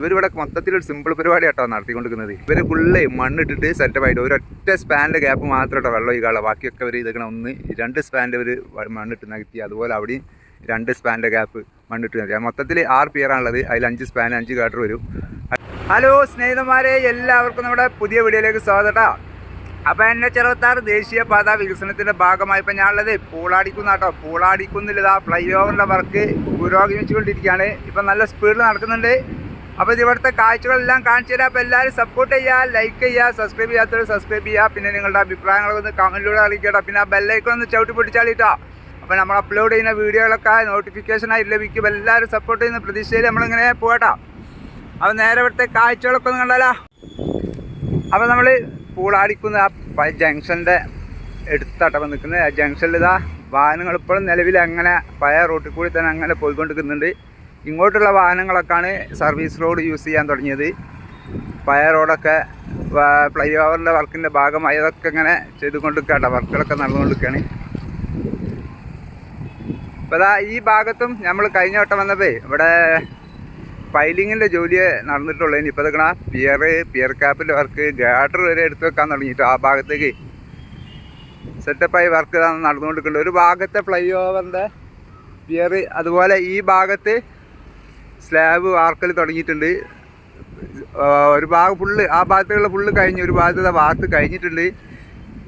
ഇവരിവിടെ മൊത്തത്തിൽ ഒരു സിമ്പിൾ പരിപാടി ആട്ടോ നടത്തിക്കൊണ്ടിരിക്കുന്നത്. ഇവർ ഫുള്ള് മണ്ണിട്ടിട്ട് സെറ്റപ്പ് ആയിട്ട് ഒരൊറ്റ സ്പാനിന്റെ ഗ്യാപ്പ് മാത്രം കേട്ടോ വെള്ളം ഒഴിക്കാനുള്ള. ബാക്കിയൊക്കെ ഇവർ ഇതൊക്കെ ഒന്ന് രണ്ട് സ്പാനിൽ ഒരു മണ്ണിട്ട് നികത്തി. അതുപോലെ അവിടെ രണ്ട് സ്പാനിന്റെ ഗ്യാപ്പ് മണ്ണിട്ട് നികത്തി. മൊത്തത്തിൽ ആറ് പിയറാണുള്ളത് അതിൽ അഞ്ച് സ്പാൻ അഞ്ച് കാട്ടർ വരും. ഹലോ സ്നേഹിതന്മാരെ എല്ലാവർക്കും നമ്മുടെ പുതിയ വീഡിയോയിലേക്ക് സ്വാഗതം. അപ്പോൾ എന്നെ ചെറുപത്താറ് ദേശീയപാത വികസനത്തിന്റെ ഭാഗമായി ഇപ്പം ഞാനുള്ളത് പൂളാടിക്കുന്ന കേട്ടോ പൂളാടിക്കുന്നിൽ ഇതാ ഫ്ലൈ ഓവറിന്റെ വർക്ക് പുരോഗമിച്ചുകൊണ്ടിരിക്കുകയാണ്. ഇപ്പം നല്ല സ്പീഡിൽ നടക്കുന്നുണ്ട്. അപ്പോൾ ഇത് ഇവിടുത്തെ കാഴ്ചകളെല്ലാം കാണിച്ചു തരാം. അപ്പോൾ എല്ലാവരും സപ്പോർട്ട് ചെയ്യുക ലൈക്ക് ചെയ്യുക സബ്സ്ക്രൈബ് ചെയ്യാത്തവർ സബ്സ്ക്രൈബ് ചെയ്യുക. പിന്നെ നിങ്ങളുടെ അഭിപ്രായങ്ങളൊക്കെ ഒന്ന് കമന്റിലൂടെ അറിയിക്കട്ടോ പിന്നെ ആ ബെല്ലൈക്കൺ ഒന്ന് ചവിട്ടി പിടിച്ചാളിട്ടോ അപ്പോൾ നമ്മൾ അപ്ലോഡ് ചെയ്യുന്ന വീഡിയോകളൊക്കെ നോട്ടിഫിക്കേഷനായി ലഭിക്കും. എല്ലാവരും സപ്പോർട്ട് ചെയ്യുന്ന പ്രതീക്ഷയിൽ നമ്മളിങ്ങനെ പോകട്ടോ അപ്പോൾ നേരെ ഇവിടുത്തെ കാഴ്ചകളൊക്കെ ഒന്ന് കണ്ടാലോ. അപ്പോൾ നമ്മൾ പൂളാടിക്കുന്ന ആ ജംഗ്ഷന്റെ എടുത്തട്ടം നിൽക്കുന്നത്. ആ ജംഗ്ഷനിൽ ഇതാ വാഹനങ്ങൾ ഇപ്പോഴും നിലവിൽ അങ്ങനെ പഴയ റോട്ടിൽ കൂടി തന്നെ അങ്ങനെ പോയിക്കൊണ്ടിരിക്കുന്നുണ്ട്. ഇങ്ങോട്ടുള്ള വാഹനങ്ങളൊക്കെയാണ് സർവീസ് റോഡ് യൂസ് ചെയ്യാൻ തുടങ്ങിയത്. പഴയ റോഡൊക്കെ ഫ്ലൈ ഓവറിന്റെ വർക്കിന്റെ ഭാഗമായി അതൊക്കെ ഇങ്ങനെ ചെയ്തുകൊണ്ടിരിക്കുകയാണ്. വർക്കുകളൊക്കെ നടന്നുകൊണ്ടിരിക്കുകയാണ്. അപ്പോൾ അതാ ഈ ഭാഗത്തും നമ്മൾ കഴിഞ്ഞ വട്ടം വന്നപ്പോൾ ഇവിടെ പൈലിങ്ങിന്റെ ജോലി നടന്നിട്ടുള്ളൂ. ഇനി ഇപ്പോൾ ഇതൊക്കെ പിയർ പിയർ ക്യാപ്പിന്റെ വർക്ക് ഗാഡർ വരെ എടുത്തു വെക്കാൻ തുടങ്ങിയിട്ട് ആ ഭാഗത്തേക്ക്. സെറ്റപ്പായി വർക്ക് നടന്നുകൊണ്ടിരിക്കുന്നുണ്ട്. ഒരു ഭാഗത്തെ ഫ്ലൈ ഓവറിന്റെ പിയർ അതുപോലെ ഈ ഭാഗത്ത് സ്ലാബ് വാർക്കൽ തുടങ്ങിയിട്ടുണ്ട്. ഒരു ഭാഗം ഫുള്ള് ആ ഭാഗത്തുള്ള ഫുള്ള് കഴിഞ്ഞ് ഒരു ഭാഗത്ത് വാർത്ത് കഴിഞ്ഞിട്ടുണ്ട്.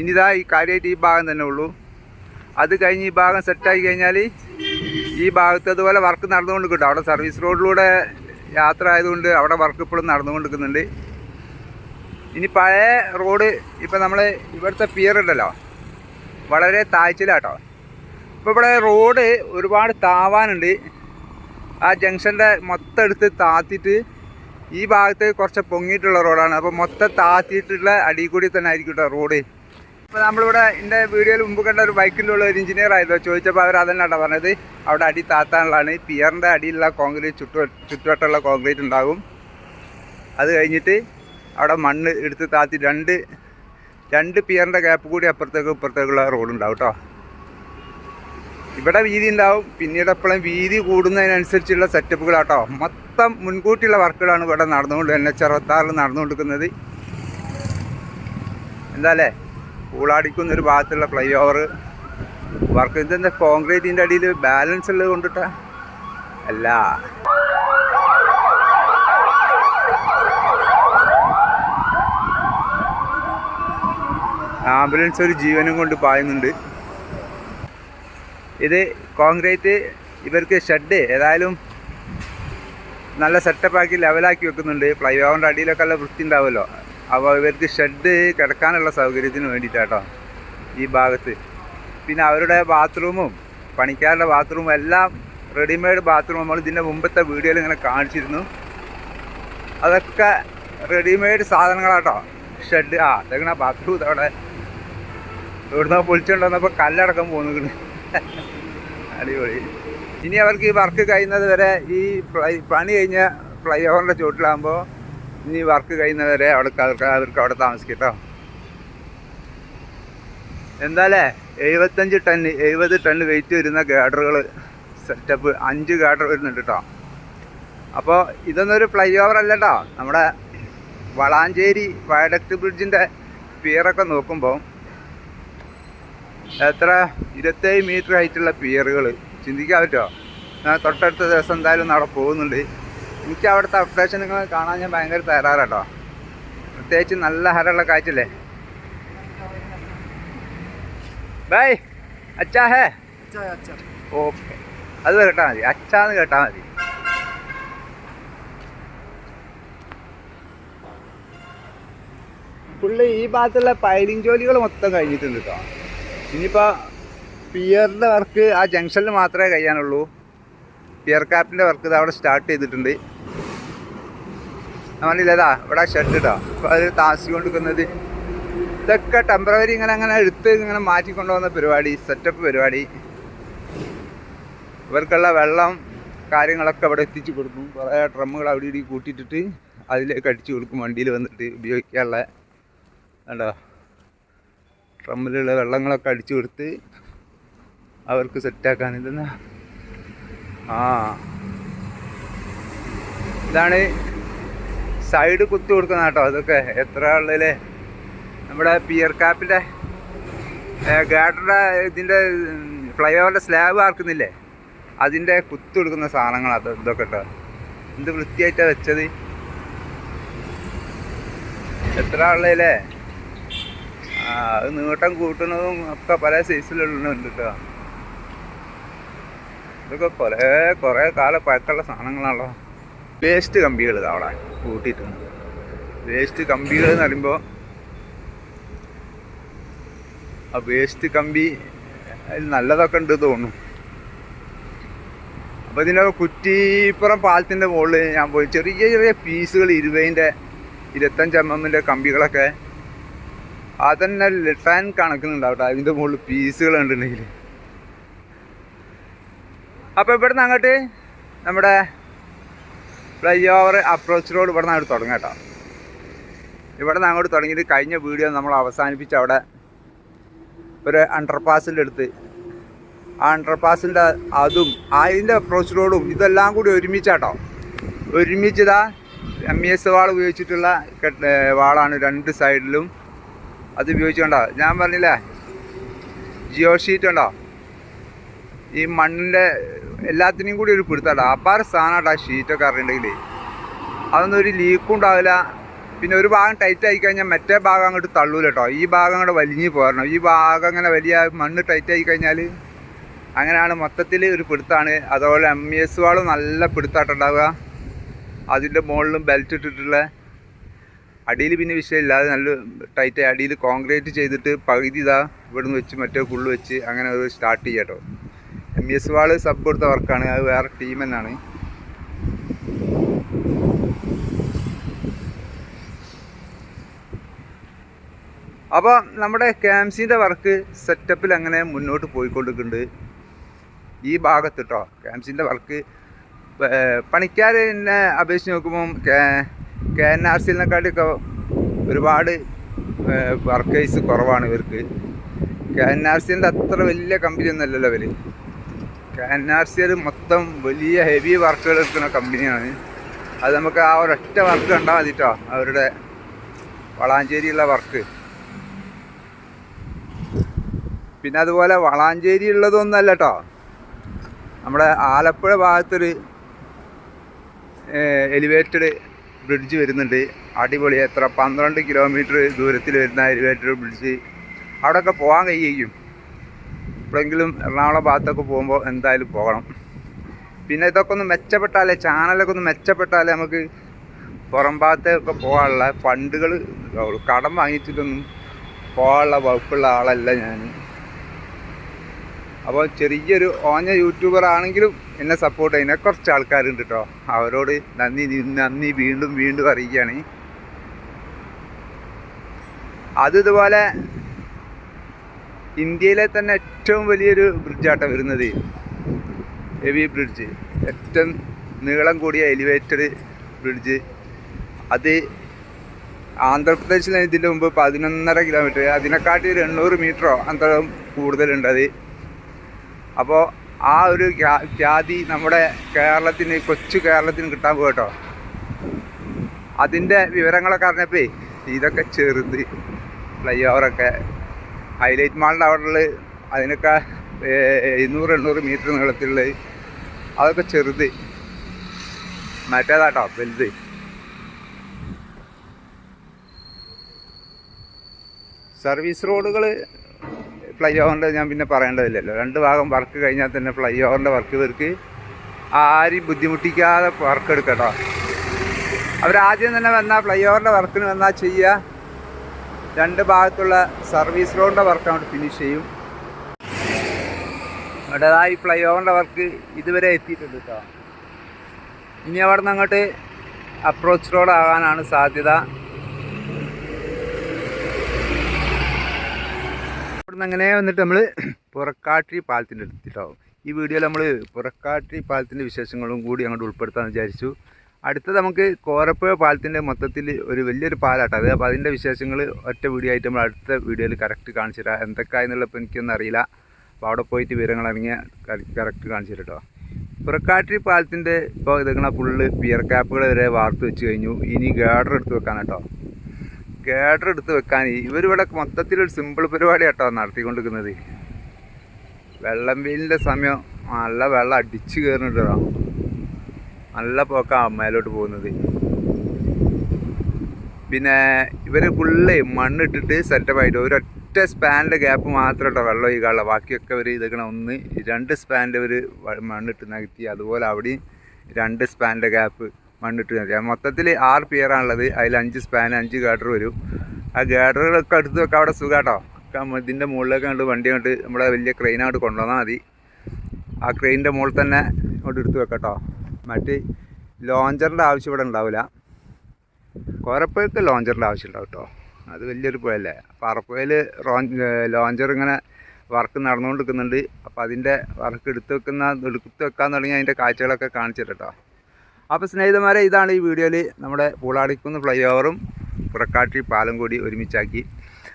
ഇനി ഇതാ ഈ കാര്യമായിട്ട് ഈ ഭാഗം തന്നെ ഉള്ളൂ. അത് കഴിഞ്ഞ് ഈ ഭാഗം സെറ്റായി കഴിഞ്ഞാൽ ഈ ഭാഗത്ത് അതുപോലെ വർക്ക് നടന്നുകൊണ്ട് കിട്ടും അവിടെ സർവീസ് റോഡിലൂടെ യാത്ര ആയതുകൊണ്ട് അവിടെ വർക്ക് ഇപ്പോഴും നടന്നുകൊണ്ടിരിക്കുന്നുണ്ട്. ഇനി പഴയ റോഡ് ഇപ്പം നമ്മൾ ഇവിടുത്തെ പിയർ ഉണ്ടല്ലോ. വളരെ താഴ്ചയിലാട്ടോ. ഇപ്പോൾ ഇവിടെ റോഡ് ഒരുപാട് താവാനുണ്ട്. ആ ജംഗ്ഷന്റെ മൊത്തം എടുത്ത് താത്തിയിട്ട് ഈ ഭാഗത്ത് കുറച്ച് പൊങ്ങിയിട്ടുള്ള റോഡാണ്. അപ്പോൾ മൊത്തം താത്തിയിട്ടുള്ള അടി കൂടി തന്നെ ആയിരിക്കും കേട്ടോ റോഡ്. അപ്പോൾ നമ്മളിവിടെ എന്റെ വീഡിയോയിൽ മുമ്പ് കണ്ട ഒരു ബൈക്കിന്റെ ഉള്ള ഒരു എഞ്ചിനീയർ ആയതോ ചോദിച്ചപ്പോൾ അവർ അതന്നെ കേട്ടോ പറഞ്ഞത്. അവിടെ അടി താത്താനുള്ളതാണ്. പിയറിന്റെ അടിയിലുള്ള കോൺക്രീറ്റ് ചുറ്റു ചുറ്റുവട്ടമുള്ള കോൺക്രീറ്റ് ഉണ്ടാകും. അത് കഴിഞ്ഞിട്ട് അവിടെ മണ്ണ് എടുത്ത് താത്തി രണ്ട് രണ്ട് പിയറിന്റെ ഗ്യാപ്പ് കൂടി അപ്പുറത്തേക്കും ഇപ്പുറത്തേക്കുള്ള റോഡ് ഉണ്ടാവും കേട്ടോ. ഇവിടെ വീതി ഉണ്ടാവും. പിന്നീട് എപ്പോഴും വീതി കൂടുന്നതിനനുസരിച്ചുള്ള സെറ്റപ്പുകളാട്ടോ മൊത്തം മുൻകൂട്ടിയുള്ള വർക്കുകളാണ് ഇവിടെ നടന്നുകൊണ്ട് എൻ എച്ച് അറുപത്താറിൽ നടന്നുകൊണ്ടിരിക്കുന്നത്. എന്താല്ലേ? കൂളാടിക്കുന്നൊരു ഭാഗത്തുള്ള ഫ്ലൈ ഓവർ വർക്ക് ഇതെന്താ കോൺക്രീറ്റിന്റെ അടിയിൽ ബാലൻസ് ഉള്ളത് കൊണ്ടിട്ടാ? അല്ല. ആംബുലൻസ് ഒരു ജീവനും കൊണ്ട് പായുന്നുണ്ട്. ഇത് കോൺക്രീറ്റ് ഇവർക്ക് ഷെഡ് ഏതായാലും നല്ല സെറ്റപ്പാക്കി ലെവലാക്കി വെക്കുന്നുണ്ട്. ഫ്ലൈ ഓവറിന്റെ അടിയിലൊക്കെ നല്ല വൃത്തി ഉണ്ടാവുമല്ലോ. അപ്പോൾ ഇവർക്ക് ഷെഡ് കിടക്കാനുള്ള സൗകര്യത്തിന് വേണ്ടിയിട്ടാട്ടോ ഈ ഭാഗത്ത്. പിന്നെ അവരുടെ ബാത്റൂമും പണിക്കാരുടെ ബാത്റൂമും എല്ലാം റെഡിമെയ്ഡ് ബാത്റൂം നമ്മൾ ഇതിന്റെ മുമ്പത്തെ വീഡിയോയിൽ ഇങ്ങനെ കാണിച്ചിരുന്നു. അതൊക്കെ റെഡിമെയ്ഡ് സാധനങ്ങളാട്ടോ. ഷെഡ് ആ അതൊക്കെ ബാത്റൂം ഇതവിടെ ഇവിടുന്ന് പൊളിച്ചുകൊണ്ടുവന്നപ്പോൾ കല്ലടക്കം പോകുന്നു അടിപൊളി. ഇനി അവർക്ക് ഈ വർക്ക് കഴിയുന്നത് വരെ ഈ പണി കഴിഞ്ഞ ഫ്ലൈ ഓവറിന്റെ ചുവട്ടിലാകുമ്പോൾ ഇനി വർക്ക് കഴിയുന്നത് വരെ അവിടെ അവർക്ക് അവിടെ താമസിക്കട്ടോ. എന്തായാലേ എഴുപത്തഞ്ച് ടൺ എഴുപത് ടൺ വെയിറ്റ് വരുന്ന ഗാഡറുകൾ സെറ്റപ്പ് അഞ്ച് ഗാഡർ വരുന്നുണ്ട് കേട്ടോ അപ്പോൾ ഇതൊന്നൊരു ഫ്ലൈ ഓവർ അല്ല കേട്ടോ നമ്മുടെ വളാഞ്ചേരി വയഡക്ട് ബ്രിഡ്ജിന്റെ പിയറൊക്കെ നോക്കുമ്പോൾ എത്ര? ഇരുപത്തേഴ് മീറ്റർ ഹൈറ്റുള്ള പിയറുകൾ ചിന്തിക്കാൻ പറ്റുമോ ഞാൻ തൊട്ടടുത്ത ദിവസം എന്തായാലും അവിടെ പോകുന്നുണ്ട്. എനിക്ക് അവിടുത്തെ അപ്ഡേഷൻ നിങ്ങൾ കാണാൻ ഞാൻ ഭയങ്കര തയ്യാറാട്ടോ പ്രത്യേകിച്ച് നല്ല ഹരമുള്ള കാഴ്ചല്ലേ ബൈ അച്ഛാ ഹേ ഓക്കെ. അത് കേട്ടാൽ മതി. അച്ഛാന്ന് കേട്ടാൽ മതി. പുള്ളി ഈ ഭാഗത്തുള്ള പൈലിംഗ് ജോലികൾ മൊത്തം കഴിഞ്ഞിട്ടുണ്ട് കേട്ടോ. ഇനിയിപ്പോൾ പിയറിന്റെ വർക്ക് ആ ജംഗ്ഷനിൽ മാത്രമേ കഴിയാനുള്ളൂ. പിയർ ക്യാപ്പിന്റെ വർക്ക് ഇത് അവിടെ സ്റ്റാർട്ട് ചെയ്തിട്ടുണ്ട്. നമ്മളില്ലതാ ഇവിടെ ഷെഡ് ഇട്ടോ അപ്പോൾ താസി താമസിച്ചുകൊണ്ടിരിക്കുന്നത് ഇതൊക്കെ ടെമ്പററി ഇങ്ങനെ അങ്ങനെ എടുത്ത് ഇങ്ങനെ മാറ്റിക്കൊണ്ടുപോകുന്ന പരിപാടി സെറ്റപ്പ് പരിപാടി. ഇവർക്കുള്ള വെള്ളം കാര്യങ്ങളൊക്കെ അവിടെ എത്തിച്ചു കൊടുക്കും. കുറേ ഡ്രമ്മുകൾ അവിടെ ഇവിടെ കൂട്ടിയിട്ടിട്ട് അതിലേക്ക് അടിച്ചു കൊടുക്കും വണ്ടിയിൽ വന്നിട്ട് ഉപയോഗിക്കാനുള്ള. കണ്ടോ? ഡ്രമ്മിലുള്ള വെള്ളങ്ങളൊക്കെ അടിച്ചു കൊടുത്ത് അവർക്ക് സെറ്റാക്കാൻ ഇതെന്നാ ആ. ഇതാണ് സൈഡ് കുത്തി കൊടുക്കുന്ന കേട്ടോ അതൊക്കെ എത്ര ഉള്ളിൽ നമ്മുടെ പിയർ കാപ്പിന്റെ ഗാഡറുടെ ഇതിന്റെ ഫ്ലൈ ഓവറിന്റെ സ്ലാബ് ആർക്കുന്നില്ലേ? അതിന്റെ കുത്തി കൊടുക്കുന്ന സാധനങ്ങൾ അത് ഇതൊക്കെ കേട്ടോ എന്ത് വൃത്തിയായിട്ടാണ് വെച്ചത്? എത്ര ഉള്ളതില്ലേ ആ അത് നീട്ടം കൂട്ടുന്നതും ഒക്കെ പല സൈസിലുള്ളുണ്ട് കേട്ടോ ഇതൊക്കെ കുറേ കുറേ കാലം പഴക്കമുള്ള സാധനങ്ങളാണല്ലോ. വേസ്റ്റ് കമ്പികൾ അവിടെ കൂട്ടിയിട്ടുണ്ട്. വേസ്റ്റ് കമ്പികൾ എന്ന് പറയുമ്പോൾ ആ വേസ്റ്റ് കമ്പി അതിൽ നല്ലതൊക്കെ ഉണ്ട് തോന്നുന്നു. അപ്പോൾ ഇതിന്റെ കുറ്റിപ്പുറം പാലത്തിന്റെ മുകളിൽ ഞാൻ പോയി ചെറിയ ചെറിയ പീസുകൾ ഇരുപതിന്റെ ഇരുപത്തഞ്ച് എം എമ്മിന്റെ കമ്പികളൊക്കെ അതന്നെ ഫാൻ കണക്കുന്നുണ്ടാവട്ടെ. അതിന്റെ മുകളിൽ പീസുകൾ ഉണ്ടെങ്കിൽ അപ്പോൾ ഇവിടുന്ന് അങ്ങോട്ട് നമ്മുടെ ഫ്ലൈ ഓവർ അപ്രോച്ച് റോഡ് ഇവിടെ നിന്ന് അങ്ങോട്ട് തുടങ്ങാം കേട്ടോ. ഇവിടെ നിന്ന് അങ്ങോട്ട് തുടങ്ങിയിട്ട് കഴിഞ്ഞ വീഡിയോ നമ്മൾ അവസാനിപ്പിച്ച് അവിടെ ഒരു അണ്ടർപാസിന്റെ അടുത്ത്. ആ അണ്ടർപാസിന്റെ അതും അതിന്റെ അപ്രോച്ച് റോഡും ഇതെല്ലാം കൂടി ഒരുമിച്ചാട്ടോ ഒരുമിച്ചതാ എം ഇ എസ് വാൾ ഉപയോഗിച്ചിട്ടുള്ള വാളാണ് രണ്ട് സൈഡിലും അത് ഉപയോഗിച്ചുകൊണ്ടോ ഞാൻ പറഞ്ഞില്ലേ ജിയോ ഷീറ്റ് ഉണ്ടോ ഈ മണ്ണിന്റെ എല്ലാത്തിനെയും കൂടി ഒരു പിടുത്താട്ടോ അപ്പാറ് സാധനമാട്ടോ ആ ഷീറ്റൊക്കെ അറിഞ്ഞിട്ടുണ്ടെങ്കിൽ അതൊന്നും ഒരു ലീക്കും ഉണ്ടാവില്ല. പിന്നെ ഒരു ഭാഗം ടൈറ്റ് ആയി കഴിഞ്ഞാൽ മറ്റേ ഭാഗം അങ്ങോട്ട് തള്ളൂല കേട്ടോ ഈ ഭാഗം അങ്ങോട്ട് വലിഞ്ഞ് പോരണം. ഈ ഭാഗം അങ്ങനെ വലിയ മണ്ണ് ടൈറ്റ് ആയി കഴിഞ്ഞാൽ അങ്ങനെയാണ് മൊത്തത്തിൽ ഒരു പിടുത്താണ്. അതുപോലെ എം ഇ എസ് വാളും നല്ല പിടുത്താട്ടുണ്ടാവുക അതിന്റെ മുകളിലും ബെൽറ്റ് ഇട്ടിട്ടുള്ള അടിയിൽ പിന്നെ വിഷയമില്ലാതെ നല്ല ടൈറ്റ് അടിയിൽ കോൺക്രീറ്റ് ചെയ്തിട്ട് പകുതി ഇതാ ഇവിടുന്ന് വെച്ച് മറ്റേ ഫുള്ള് വെച്ച് അങ്ങനെ അത് സ്റ്റാർട്ട് ചെയ്യാം കേട്ടോ എം എസ് വാൾ സബ് കൊടുത്ത വർക്കാണ് അത് വേറെ ടീം തന്നെയാണ്. അപ്പോൾ നമ്മുടെ ക്യാംസിന്റെ വർക്ക് സെറ്റപ്പിൽ അങ്ങനെ മുന്നോട്ട് പോയിക്കൊണ്ടിരിക്കുന്നുണ്ട്. ഈ ഭാഗത്ത് കേട്ടോ ക്യാംസിന്റെ വർക്ക് പണിക്കാർ എന്നെ അപേക്ഷിച്ച് നോക്കുമ്പം കെ എൻ ആർ സിനെക്കാട്ടിയൊക്കെ ഒരുപാട് വർക്കേഴ്സ് കുറവാണ് ഇവർക്ക്. കെ എൻ ആർ സിന്റെ അത്ര വലിയ കമ്പനി ഒന്നുമല്ലല്ലോ ഇവർ കെ എൻ ആർ സി മൊത്തം വലിയ ഹെവി വർക്കുകൾ എടുക്കുന്ന കമ്പനിയാണ്. അത് നമുക്ക് ആ ഒരൊറ്റ വർക്ക് കണ്ടാൽ മതി കേട്ടോ അവരുടെ വളാഞ്ചേരിയുള്ള വർക്ക്. പിന്നെ അതുപോലെ വളാഞ്ചേരി ഉള്ളതൊന്നല്ല കേട്ടോ നമ്മുടെ ആലപ്പുഴ ഭാഗത്തൊരു എലിവേറ്റഡ് ബ്രിഡ്ജ് വരുന്നുണ്ട്. അടിപൊളി. എത്ര? പന്ത്രണ്ട് കിലോമീറ്റർ ദൂരത്തിൽ വരുന്ന എലിവേറ്റർ ബ്രിഡ്ജ്. അവിടെയൊക്കെ പോകാൻ കഴിയും. എപ്പോഴെങ്കിലും എറണാകുളം ഭാഗത്തൊക്കെ പോകുമ്പോൾ എന്തായാലും പോകണം. പിന്നെ ഇതൊക്കെ ഒന്ന് മെച്ചപ്പെട്ടാലേ ചാനലൊക്കെ ഒന്ന് മെച്ചപ്പെട്ടാലേ നമുക്ക് പുറം ഭാഗത്തേക്കൊക്കെ പോകാനുള്ള ഫണ്ടുകൾ കടം വാങ്ങിച്ചിട്ടൊന്നും പോകാനുള്ള വകുപ്പുള്ള ആളല്ല ഞാൻ അപ്പോൾ ചെറിയൊരു ഓഞ്ഞ യൂട്യൂബർ ആണെങ്കിലും എന്നെ സപ്പോർട്ട് ചെയ്യുന്ന കുറച്ച് ആൾക്കാരുണ്ട് കേട്ടോ അവരോട് നന്ദി നന്ദി വീണ്ടും വീണ്ടും അറിയിക്കുകയാണ്. അത് ഇതുപോലെ ഇന്ത്യയിലെ തന്നെ ഏറ്റവും വലിയൊരു ബ്രിഡ്ജാട്ടോ വരുന്നത്. ഹെവി ബ്രിഡ്ജ് ഏറ്റവും നീളം കൂടിയ എലിവേറ്റഡ് ബ്രിഡ്ജ് അത് ആന്ധ്രാപ്രദേശിൽ ഇതിന്റെ മുമ്പ് പതിനൊന്നര കിലോമീറ്റർ അതിനെക്കാട്ടി ഒരു എണ്ണൂറ് മീറ്ററോ അന്തരം കൂടുതലുണ്ട് അപ്പോൾ ആ ഒരു ഖ്യാ- ഖ്യാതി നമ്മുടെ കേരളത്തിന് കൊച്ചു കേരളത്തിന് കിട്ടാൻ പോകട്ടോ അതിന്റെ വിവരങ്ങളൊക്കെ അറിഞ്ഞപ്പേ ഇതൊക്കെ ചെറുത് ഫ്ലൈ ഓവറൊക്കെ ഹൈലൈറ്റ് മാളിന്റെ അവിടെ അതിനൊക്കെ എഴുന്നൂറ് എണ്ണൂറ് മീറ്റർ നീളത്തിലുള്ള അതൊക്കെ ചെറുത്. മറ്റേതാട്ടോ വലുത്. സർവീസ് റോഡുകൾ ഫ്ലൈ ഓവറിന്റെ ഞാൻ പിന്നെ പറയേണ്ടതില്ലല്ലോ. രണ്ട് ഭാഗം വർക്ക് കഴിഞ്ഞാൽ തന്നെ ഫ്ലൈ ഓവറിന്റെ വർക്ക് ഇവർക്ക് ആരും ബുദ്ധിമുട്ടിക്കാതെ വർക്ക് എടുക്കട്ടോ. അവരാദ്യം തന്നെ വന്നാൽ ഫ്ലൈ ഓവറിന്റെ വർക്കിന് വന്നാൽ ചെയ്യുക. രണ്ട് ഭാഗത്തുള്ള സർവീസ് റോഡിന്റെ വർക്ക് അങ്ങോട്ട് ഫിനിഷ് ചെയ്യും. അവിടേതായി ഫ്ലൈ ഓവറിന്റെ വർക്ക് ഇതുവരെ എത്തിയിട്ടുണ്ട് കേട്ടോ. ഇനി അവിടെ നിന്ന് അങ്ങോട്ട് അപ്രോച്ച് റോഡ് ആകാനാണ് സാധ്യത. ഇവിടുന്ന് അങ്ങനെ വന്നിട്ട് നമ്മൾ പുറക്കാട്ടി പാലത്തിന്റെ അടുത്തിട്ടാവും. ഈ വീഡിയോയിൽ നമ്മൾ പുറക്കാട്ടി പാലത്തിന്റെ വിശേഷങ്ങളും കൂടി അങ്ങോട്ട് ഉൾപ്പെടുത്താമെന്ന് വിചാരിച്ചു. അടുത്തത് നമുക്ക് കോരപ്പുഴ പാലത്തിന്റെ മൊത്തത്തിൽ ഒരു വലിയൊരു പാലാട്ടോ. അത് അപ്പോൾ അതിന്റെ വിശേഷങ്ങൾ ഒറ്റ വീഡിയോ ആയിട്ട് നമ്മൾ അടുത്ത വീഡിയോയിൽ കറക്റ്റ് കാണിച്ചു തരാം. എന്തൊക്കെയാണെന്നുള്ളപ്പോൾ എനിക്കൊന്നും അറിയില്ല. അപ്പോൾ അവിടെ പോയിട്ട് വിവരങ്ങൾ ഇറങ്ങിയ കറക്റ്റ് കാണിച്ചു തരാം കേട്ടോ പുറക്കാട്ടി പാലത്തിന്റെ ഇപ്പോൾ ഇതങ്ങനെ ഫുള്ള് പിയർ ക്യാപ്പുകൾ വരെ വാർത്ത് വെച്ച് കഴിഞ്ഞു. ഇനി ഗാർഡർ എടുത്ത് വെക്കാൻ കേട്ടോ ഗാഡർ എടുത്ത് വെക്കാൻ ഇവരിവിടെ മൊത്തത്തിലൊരു സിമ്പിൾ പരിപാടി കേട്ടോ നടത്തിക്കൊണ്ടിരിക്കുന്നത്. വെള്ളം വെയിലിന്റെ സമയം നല്ല വെള്ളം അടിച്ച് കയറുന്നുണ്ട് നല്ല പോക്കാണ് അമ്മയിലോട്ട് പോകുന്നത്. പിന്നെ ഇവർ ഫുള്ള് മണ്ണിട്ടിട്ട് സെറ്റപ്പായിട്ട് ഒരൊറ്റ സ്പാനിന്റെ ഗ്യാപ്പ് മാത്രം കേട്ടോ വെള്ളം ഒഴിക്കാനുള്ള ബാക്കിയൊക്കെ അവർ ഇതൊക്കെ ഒന്ന് രണ്ട് സ്പാനിന്റെ ഒരു മണ്ണിട്ട് നികത്തി അതുപോലെ അവിടെയും രണ്ട് സ്പാനിന്റെ ഗ്യാപ്പ് മണ്ണിട്ട് നികത്തി മൊത്തത്തിൽ ആറ് പിയറാണുള്ളത് അതിൽ അഞ്ച് സ്പാൻ അഞ്ച് ഗാഡർ വരും. ആ ഗാഡറുകളൊക്കെ അടുത്ത് വെക്കാം അവിടെ സുഖാട്ടോ. ഇതിന്റെ മുകളിലേക്ക് കണ്ട് വണ്ടി കണ്ട് നമ്മളെ വലിയ ക്രെയിനായിട്ട് കൊണ്ടുവന്നാൽ മതി. ആ ക്രെയിനിന്റെ മുകളിൽ തന്നെ ഇങ്ങോട്ട് എടുത്ത് വെക്കട്ടോ. മറ്റ് ലോഞ്ചറിന്റെ ആവശ്യം ഇവിടെ ഉണ്ടാവില്ല കോരപ്പുഴക്ക് ലോഞ്ചറിന്റെ ആവശ്യം ഉണ്ടാവും കേട്ടോ അത് വലിയൊരു പുഴയല്ലേ. റോ ലോഞ്ചർ ഇങ്ങനെ വർക്ക് നടന്നുകൊണ്ടിരിക്കുന്നുണ്ട്. അപ്പോൾ അതിന്റെ വർക്ക് എടുത്ത് വെക്കുന്ന എടുത്ത് വെക്കാൻ തുടങ്ങി അതിന്റെ കാഴ്ചകളൊക്കെ കാണിച്ചിട്ടോ അപ്പോൾ സ്നേഹിതന്മാരെ ഇതാണ് ഈ വീഡിയോയിൽ നമ്മുടെ പൂളാടിക്കുന്ന് ഫ്ലൈ ഓവറും പുറക്കാട്ടി പാലം കൂടി ഒരുമിച്ചാക്കി.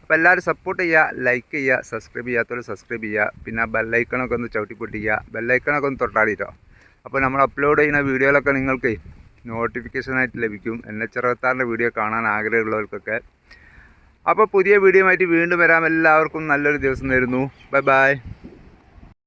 അപ്പോൾ എല്ലാവരും സപ്പോർട്ട് ചെയ്യുക ലൈക്ക് ചെയ്യുക സബ്സ്ക്രൈബ് ചെയ്യാത്തവർ സബ്സ്ക്രൈബ് ചെയ്യുക പിന്നെ ബെല്ലൈക്കണൊക്കെ ഒന്ന് ചവിട്ടി പൊട്ടിക്കുക ബെല്ലൈക്കണൊക്കെ ഒന്ന് തൊട്ടാടിയിട്ടോ അപ്പോൾ നമ്മൾ അപ്ലോഡ് ചെയ്യുന്ന വീഡിയോയിലൊക്കെ നിങ്ങൾക്ക് നോട്ടിഫിക്കേഷനായിട്ട് ലഭിക്കും. എൻ എച്ച് അറുപത്താറിന്റെ വീഡിയോ കാണാൻ ആഗ്രഹമുള്ളവർക്കൊക്കെ. അപ്പോൾ പുതിയ വീഡിയോ ആയിട്ട് വീണ്ടും വരാം. എല്ലാവർക്കും നല്ലൊരു ദിവസം തരുന്നു. Bye bye